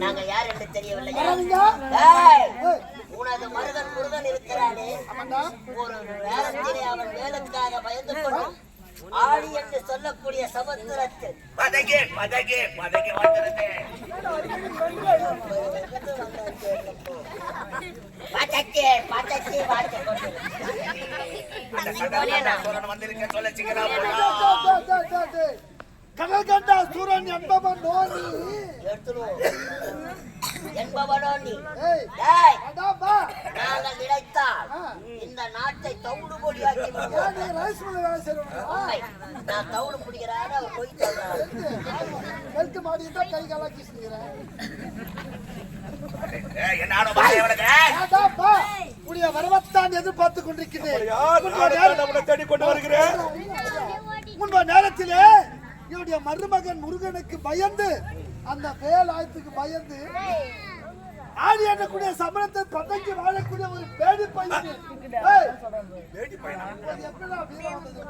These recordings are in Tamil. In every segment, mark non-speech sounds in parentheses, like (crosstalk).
நாங்க யார் என்று தெரியவில்லை. உனது மருதன் முருகன் இருக்கிறானே. ஒரு நேரத்திலே அவன் வேலுக்காக பயந்து கொண்டு ஆடி என்று சொல்லக்கூடிய சமுத்திரத்தில். பதகே பதகே பதகே கொண்டு அந்த கடவுள சோரன் வந்திருக்க சொல்ல டேய். கடல் கண்டா சூரன் என்பவன் நோனி. எடுத்துருவோம் என்பவனோ நீ நாங்கள் நினைத்தால். இந்த நாட்டை தவுடு உண்மை. நான் தவுடு பிடிக்கிறாரு அவன் போய் சொல்றாரு ஹெல்த் மாடி தான் கை காலா கீசுகிறேன் ஏய், என்ன ஆட பாய் அவனுக்கு? அடா பா உடைய வரவத்தான் எதிர்பார்த்து கொண்டிருக்கிறேன். நம்மளை தேடி கொண்டு வருகிறேன். முன்பு நேரத்திலே என்னுடைய மருமகன் முருகனுக்கு பயந்து அந்த வேலாயத்துக்கு பயந்து ஆடி எண்ணக்கூடிய சமரத்தை பதங்கி வாழக்கூடிய ஒரு பேடி பையன். தேடி பையனா? அது எப்படிடா வீரம் பேடி.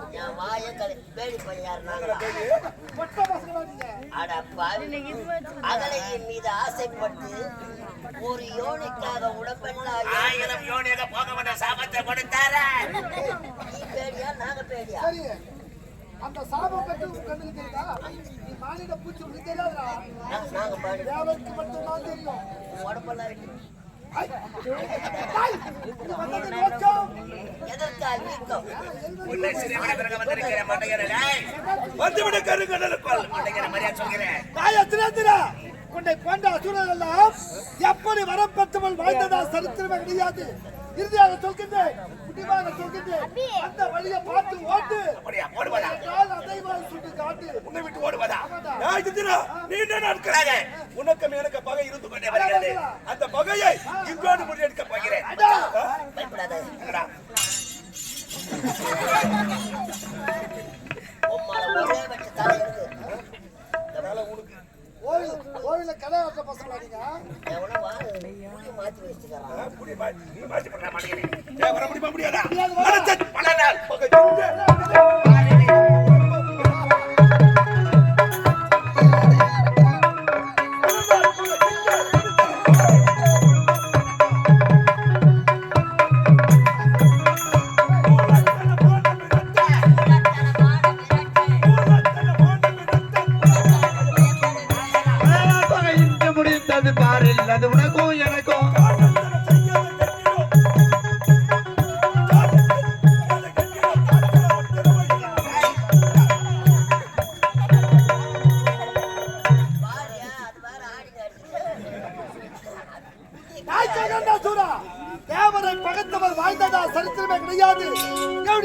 அகலையின் மீது ஆசைப்பட்டு ஒரு யோனிக்காக உடம்பெல்லாம் ஆயிரம் யோனியாக போக வேண்டிய சாபத்தை கொடுத்தார. நீ பேடியா நாங்க பேடியா? அந்த சாபம் கட்டு உன் கண்ணுக்கு தெரியுதா? நீ மானிட பூச்சி உனக்கு தெரியாதுடா தேவைக்கு மட்டும்தான் தெரியும். உடம்பெல்லாம் இருக்கு உன்னை போன்ற அசுரர் எல்லாம் எப்படி வரம் பெற்றவள் வாழ்ந்ததா சரித்திரமே கிடையாது. இறுதியாக சொல்கின்றேன் முடிவாக சொல்கின்றேன் அந்த வழியை பார்த்து ஓட்டு. அப்படியா? ஓடுவதா? என்றால் அதை வாழ் சுட்டு காட்டு? உன்னை விட்டு ஓடுவதா? ஏய் திதிரா நீண்ட நாட்களாக உனக்கும் எனக்கு பகை இருந்து கொண்டே வருகிறது. அந்த பகையை இன்றோடு முறியடிக்க போகிறேன்! பயப்படாத. கோவில் கடையாற்ற பசங்களா நீங்க? மாத்தி வச்சுக்கிறான். ஆ,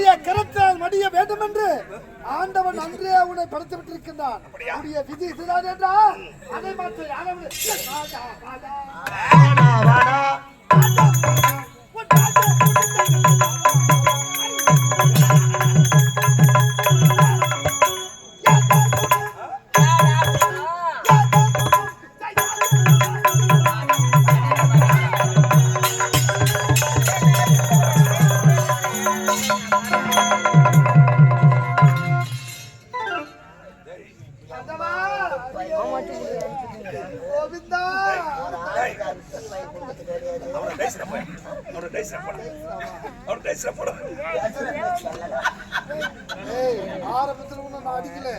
என்னுடைய கரத்தால் மடிய வேண்டும் என்று ஆண்டவன் அன்றே உன்னை படைத்து விட்டிருக்கின்றான் உன்னுடைய விதி இதுதான் என்றா அதை மாற்ற. யாரும் ஆரம்பத்துல ஒண்ணும் நான் அடிக்கல.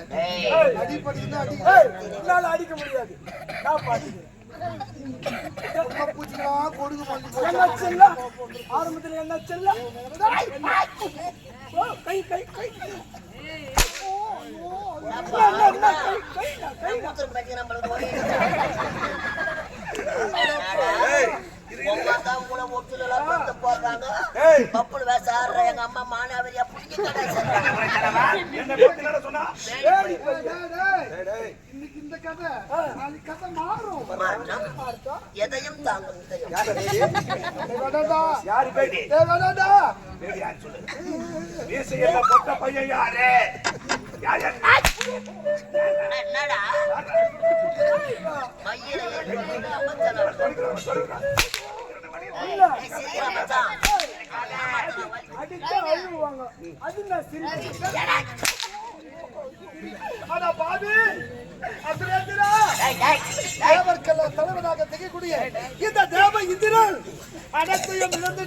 அடிக்கல. என்னால அடிக்க முடியாது. நான் மாட்டேன் ஆரம்பத்துல என்ன செல்ல? கை கை கை. பப்புள் வேச ஆடுற எங்க அம்மா மானாவரியா எதையும் தாங்கும் யாரு சொல்லு. பையன் யாரு? என்னடா? மையில. அடிச்சா அழுவாங்க அது நான் சிரிச்சேன் ஆனா அசுரேந்திரா. தேவர்க்கெல்லாம் தலைவனாக திகக்கூடிய இந்த தேவ இந்திரன் அனைத்தையும் இழந்து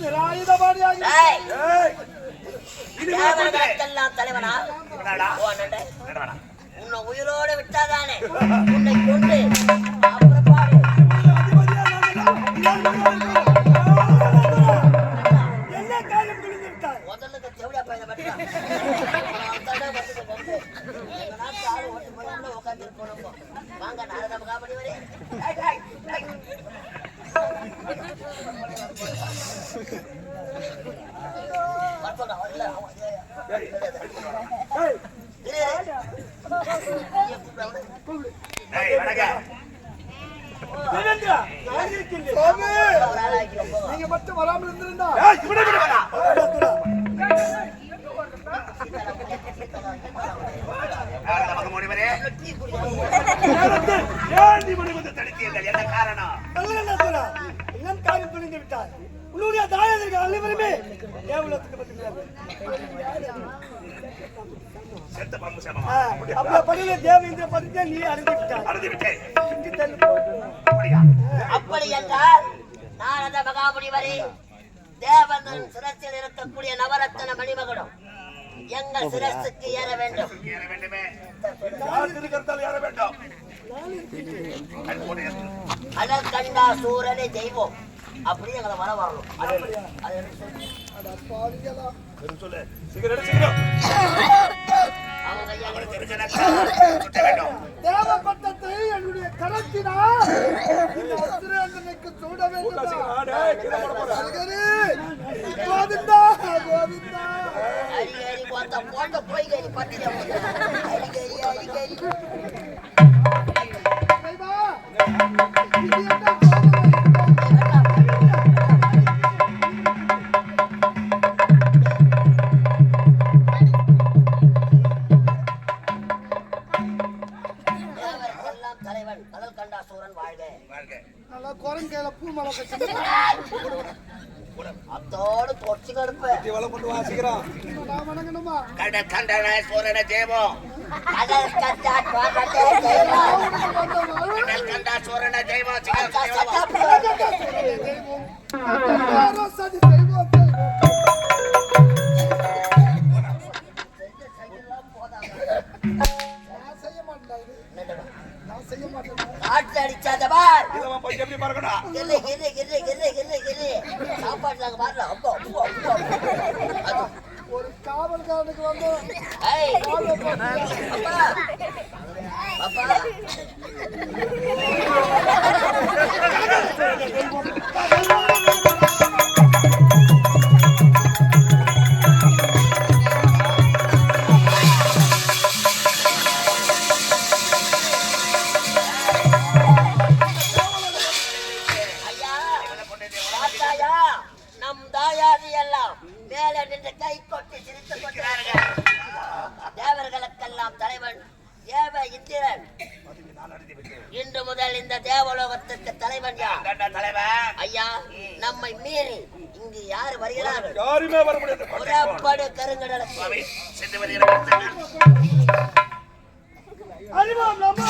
தேவர்களுக்கெல்லாம் தலைவனா? உன்னை உயிரோட விட்டாதானே? உன்னை கொண்டு என்ன ஏன் நீ முனிவது தடுத்தீர்கள்? என்ன காரணம் நல்ல காரியம் புரிந்து விட்டார் உன்னுடைய தாயதர்கள் அனைவருமே தேவலத்துக்கு வந்துவிட்டார்கள் அப்ப படியில தேவேந்திர நீ விட்டேன். இருக்கக்கூடிய நவரத்தன மணிமகுடம் எங்கள் சிரசுக்கு ஏற வேண்டும். ஏற வேண்டுமே. ஏற வேண்டும்? கண்டா சூரனை தெய்வம் அப்படி எங்களை வர வரணும். தேவப்பட்டத்தை என்னுடைய கரத்தினால் சூட வேண்டும்? கோவிந்தா கோவிந்தா. அரிகேரி அத்தோடு தொச்சு கடுப்பு நான் வணங்கணுமா கடல் கண்டன சூரன ஜெயமோ. கடல் கண்டா கடல் கண்டா சூரன ஜெயமோ. சீக்கிரம் அக்கா ஜெயமோ. சட்டா தெய்வம் யாரோ சதி தெய்வம் தெய்வம் நான் செய்ய மாட்டேன் இது. நான் செய்ய மாட்டேன் காட்டு அடிச்சாத பார் இதெல்லாம் போய் எப்படி பார்க்கணும்? கிரு கிரு கிரு கிரு கிரு கிரு சாப்பாடு நாங்க வரல அப்போ அப்போ அப்போ அது ஒரு காவல்காரனுக்கு (laughs) இந்திரன் இன்று முதல் இந்த தேவலோகத்திற்கு தலைவன் தலைவன் ஐயா நம்மை மீறி இங்கு யார் வருகிறார்கள்? யாருமே வர முடியாது. புறப்படு கருங்கடலுக்கு சுவாமி சென்று வருகிறேன் அறிவோம் நம்ம